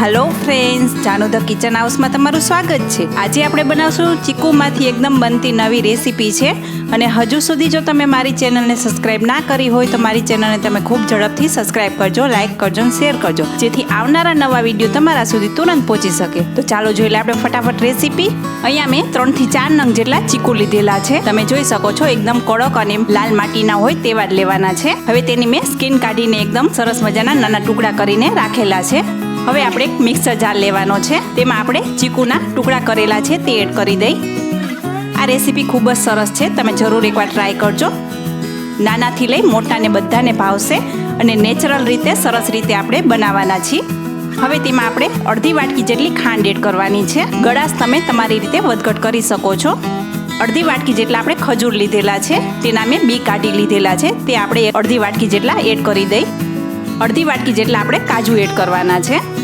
Hello friends Janu the kitchen હાઉસમાં તમારું સ્વાગત છે. આજે આપણે બનાવશું ચીકુમાંથી એકદમ બનતી નવી રેસીપી છે. અને હજુ સુધી જો તમે મારી ચેનલને સબસ્ક્રાઇબ ના કરી હોય, તો મારી ચેનલને તમે ખૂબ ઝડપથી સબસ્ક્રાઇબ કરજો, લાઇક કરજો અને શેર કરજો. જેથી આવનારા નવા વીડિયો તમારા સુધી તુરંત પહોંચી શકે. તો ચાલો જોઈ લે આપણે ફટાફટ રેસીપી. અહીંયા મેં ત્રણથી ચાર નંગ જેટલા ચીકુ લીધેલા છે. તમે જોઈ શકો છો, એકદમ કડક અને લાલ માટીના હોય તેવા જ લેવાના છે. હવે તેની મેં સ્કીન કાઢીને એકદમ સરસ મજાના નાના ટુકડા કરીને રાખેલા છે. હવે આપણે એક મિક્સર જાર લેવાનો છે. તેમાં આપણે ચીકુના ટુકડા કરેલા છે, તે એડ કરી દઈ. આ રેસીપી ખૂબ જ સરસ છે, તમે જરૂર એકવાર ટ્રાય કરજો. નાનાથી લઈ મોટાને બધાને ભાવશે અને નેચરલ રીતે, સરસ રીતે આપણે બનાવવાના છીએ. હવે તેમાં આપણે અડધી વાટકી જેટલી ખાંડ એડ કરવાની છે. ગળાશ તમે તમારી રીતે વધઘટ કરી શકો છો. અડધી વાટકી જેટલા આપણે ખજૂર લીધેલા છે, તેના મેં બી કાઢી લીધેલા છે. તે આપણે અડધી વાટકી જેટલા એડ કરી દઈ. અડધી વાટકી જેટલા આપણે કાજુ એડ કરવાના છે.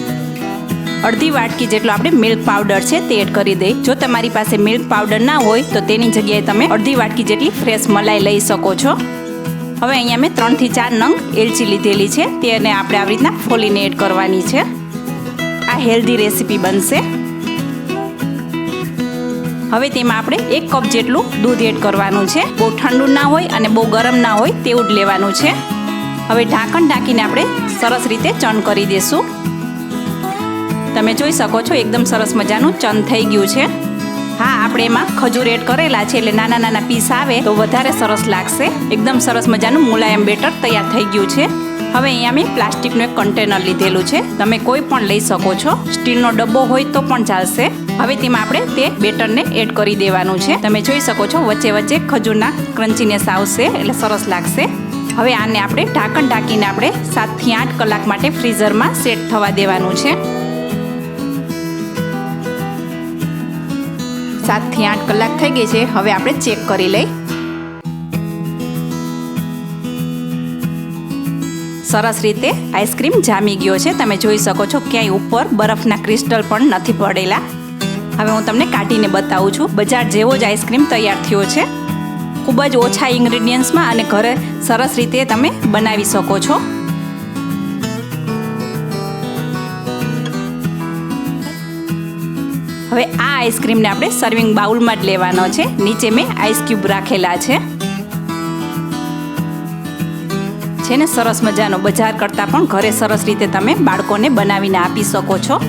અડધી વાટકી જેટલો આપણે મિલ્ક પાવડર છે તે એડ કરી દઈ જો તમારી પાસે મિલ્ક પાવડર ના હોય, તો તેની જગ્યાએ તમે અડધી વાટકી જેટલી ફ્રેશ મલાઈ લઈ શકો છો. હવે અહીંયા મેં ત્રણથી ચાર નંગ એલચી લીધેલી છે તેને આપણે આવી રીતના ફોલીને એડ કરવાની છે. આ હેલ્ધી રેસીપી બનશે. હવે તેમાં આપણે એક કપ જેટલું દૂધ એડ કરવાનું છે. બહુ ઠંડુ ના હોય અને બહુ ગરમ ના હોય તેવું જ લેવાનું છે. હવે ઢાંકણ ઢાંકીને આપણે સરસ રીતે ચણ કરી દેશું. તમે જોઈ શકો છો, એકદમ સરસ મજાનું ચંદ થઈ ગયું છે. હા, આપણે એમાં ખજૂર એડ કરેલા છે, એટલે નાના નાના પીસ આવે તો વધારે સરસ લાગશે. એકદમ સરસ મજાનું મુલાયમ બેટર તૈયાર થઈ ગયું છે. હવે અહીંયા મેં પ્લાસ્ટિકનું એક કન્ટેનર લીધેલું છે. તમે કોઈ પણ લઈ શકો છો. સ્ટીલનો ડબ્બો હોય તો પણ ચાલશે. હવે તેમાં આપણે તે બેટરને એડ કરી દેવાનું છે. તમે જોઈ શકો છો, વચ્ચે વચ્ચે ખજૂરના ક્રન્ચીનેસ આવશે, એટલે સરસ લાગશે. હવે આને આપણે ઢાંકણ ઢાંકીને આપણે સાતથી આઠ કલાક માટે ફ્રીઝરમાં સેટ થવા દેવાનું છે. સાતથી આઠ કલાક થઈ ગઈ છે. હવે આપણે ચેક કરી લઈ. સરસ રીતે આઈસ્ક્રીમ જામી ગયો છે. તમે જોઈ શકો છો ક્યાંય ઉપર બરફના ક્રિસ્ટલ પણ નથી પડેલા. હવે હું તમને કાઢીને બતાવું છું. બજાર જેવો જ આઈસ્ક્રીમ તૈયાર થયો છે. ખૂબ જ ઓછા ઇન્ગ્રીડિયન્ટ્સમાં અને ઘરે સરસ રીતે તમે બનાવી શકો છો. હવે આ આઈસ્ક્રીમને આપણે સર્વિંગ બાઉલમાં જ લેવાનો છે. નીચે મેં આઈસ ક્યુબ રાખેલા છે. છે ને? સરસ મજાનો બજાર કરતાં પણ ઘરે સરસ રીતે તમે બાળકોને બનાવીને આપી શકો છો.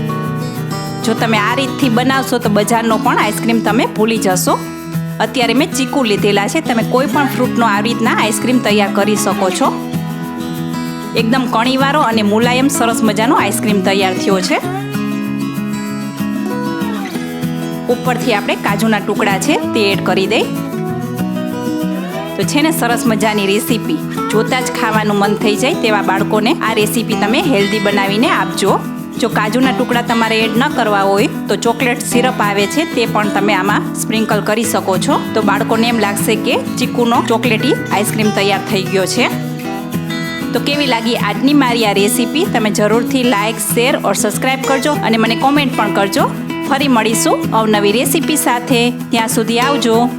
જો તમે આ રીતથી બનાવશો તો બજારનો પણ આઈસ્ક્રીમ તમે ભૂલી જશો. અત્યારે મેં ચીકુ લીધેલા છે. તમે કોઈ પણ ફ્રૂટનો આવી રીતના આઈસ્ક્રીમ તૈયાર કરી શકો છો. એકદમ કણીવાળો અને મુલાયમ સરસ મજાનો આઈસ્ક્રીમ તૈયાર થયો છે. ઉપરથી આપણે કાજુના ટુકડા છે તે એડ કરી દઈ તો છે ને સરસ મજાની રેસીપી. જોતા જ ખાવાનું મન થઈ જાય તેવા બાળકોને આ રેસીપી તમે હેલ્ધી બનાવીને આપજો. જો કાજુના ટુકડા તમારે એડ ન કરવા હોય તો ચોકલેટ સિરપ આવે છે તે પણ તમે આમાં સ્પ્રિંકલ કરી શકો છો. તો બાળકોને એમ લાગશે કે ચીકુનો ચોકલેટી આઈસ્ક્રીમ તૈયાર થઈ ગયો છે. તો કેવી લાગી આજની મારી આ રેસીપી? તમે જરૂરથી લાઇક શેર ઓર સબસ્ક્રાઈબ કરજો અને મને કોમેન્ટ પણ કરજો. ફરી મળીશું અવનવી રેસીપી સાથે. ત્યાં સુધી આવજો.